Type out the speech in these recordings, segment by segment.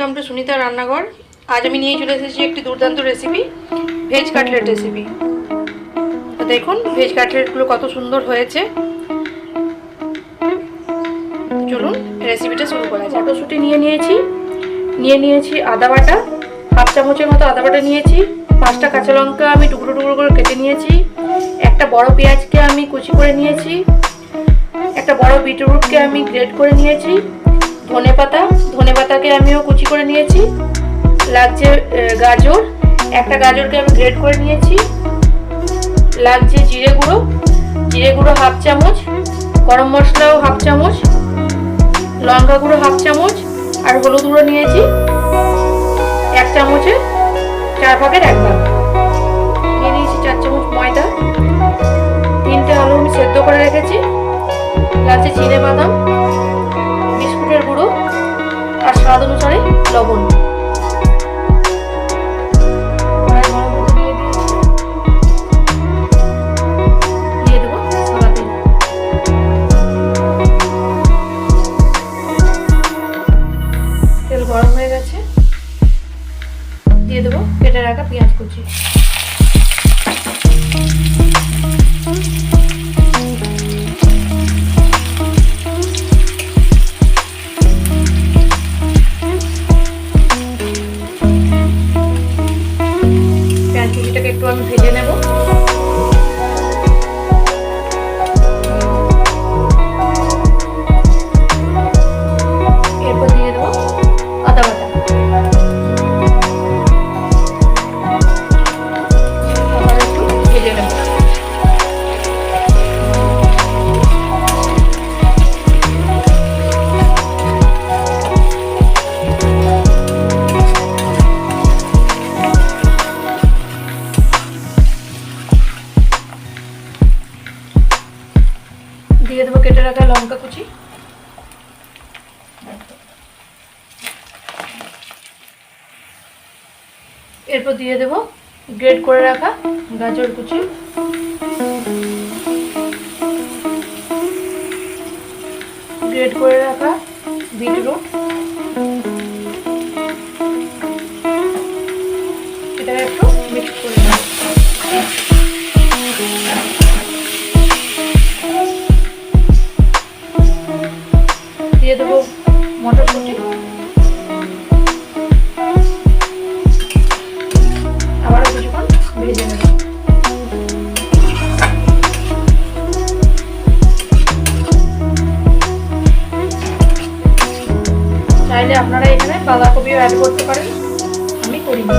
Welcome to Sunita রান্নাঘর আজ আমি নিয়ে চলে এসেছি একটি দুর্দান্ত রেসিপি ভেজ কাটলেট রেসিপি তো দেখুন ভেজ কাটলেটগুলো কত সুন্দর হয়েছে। চলুন রেসিপিটা শুরু করা যায় মটরশুঁটি নিয়ে নিয়েছি। নিয়ে নিয়েছি আদা বাটা। হাফ চামচের মতো আদা বাটা নিয়েছি। পাঁচটা কাঁচা লঙ্কা আমি টুকরো টুকরো করে কেটে নিয়েছি। একটা বড় পেঁয়াজকে আমি কুচি করে নিয়েছি। একটা বড় বিটরুটকে আমি গ্রেট করে নিয়েছি। ধনে পাতা ধনে পাতাকে আমিও কুচি করে নিয়েছি। লাগছে গাজর। একটা গাজরকে আমি গ্রেট করে নিয়েছি। লাগছে জিরে গুঁড়ো। জিরে গুঁড়ো হাফ চামচ। গরম মশলাও হাফ চামচ। লঙ্কা গুঁড়ো হাফ চামচ। আর হলুদ গুঁড়ো নিয়েছি। এক চামচে চার ভাগের এক ভাগ। নিয়ে নিয়েছি চার চামচ ময়দা। তিনটে আলু আমি সেদ্ধ করে রেখেছি। লাগছে চিনে বাদাম। স্বাদ অনুসারে লবণ। তেল গরম হয়ে গেছে। দিয়ে দেবো কেটে রাখা পেঁয়াজ কুচি। এরপর দিয়ে দেবো গ্রেড করে রাখা গাজর কুচি। গ্রেড করে রাখা বিটরুট। একটু করে দিয়ে দেবো মটরশুঁটি। চাইলে আপনারা এখানে বাঁধাকপিও অ্যাড করতে পারেন। আমি করিনি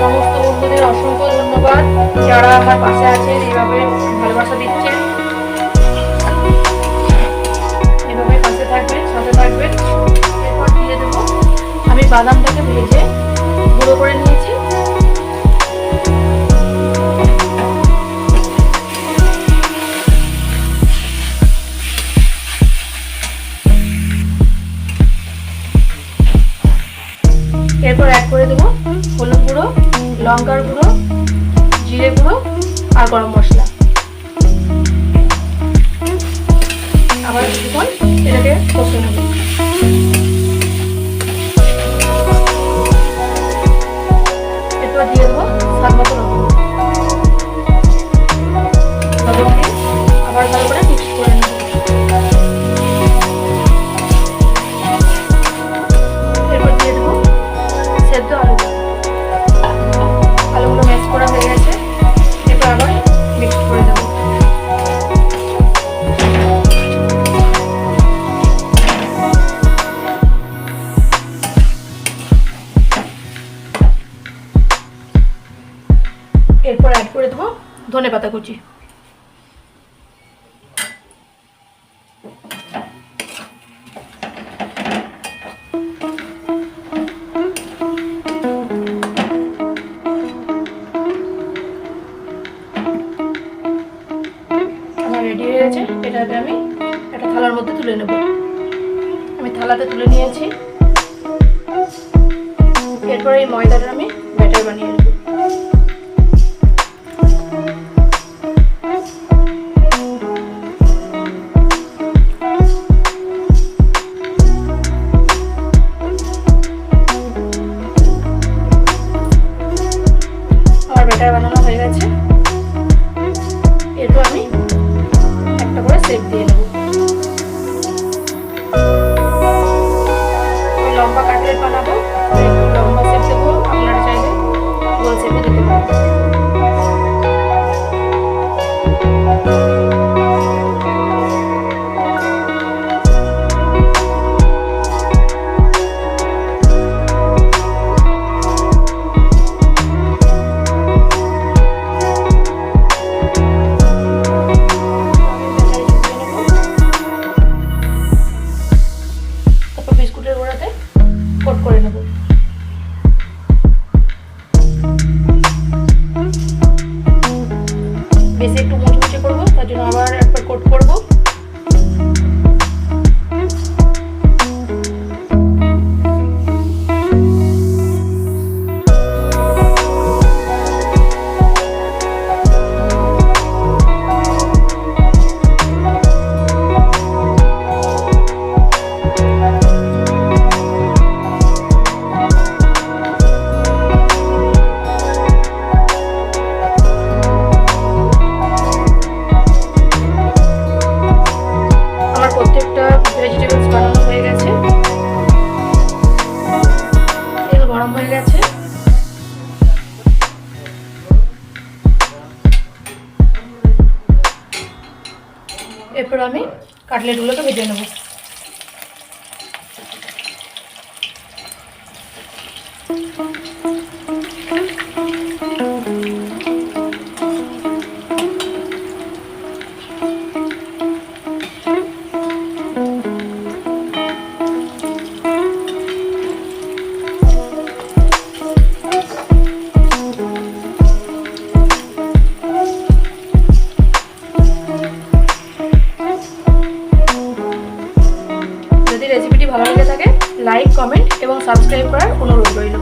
সমস্ত বন্ধুদের অসংখ্য ধন্যবাদ। যারা আমার পাশে আছেন, এইভাবে ভালোবাসা দিচ্ছেন। এভাবে পাশে থাকবেন, সাথে থাকবেন। এরপর দিয়ে দেবো। আমি বাদামটাকে ভেজে গুঁড়ো করে নিয়েছি। এরপর অ্যাড করে দেবো হলুদ গুঁড়ো, লঙ্কার গুঁড়ো, জিরে গুঁড়ো আর গরম মশলা। আবার কিছুক্ষণ এটাকে কষে নেব। এরপর অ্যাড করে দেবো ধনে পাতা কুচি। রেডি হয়ে গেছে। আমি একটা থালার মধ্যে তুলে নেব। আমি থালাতে তুলে নিয়েছি। এরপরে এই ময়দাটা আমি ব্যাটার বানিয়ে নেব। বানাবো। করে নেব। এরপর আমি কাটলেটগুলোকে ভেজে নেব। Thank রেসিপিটি ভালো লেগে থাকে লাইক কমেন্ট এবং সাবস্ক্রাইব করার অনুরোধ রইল।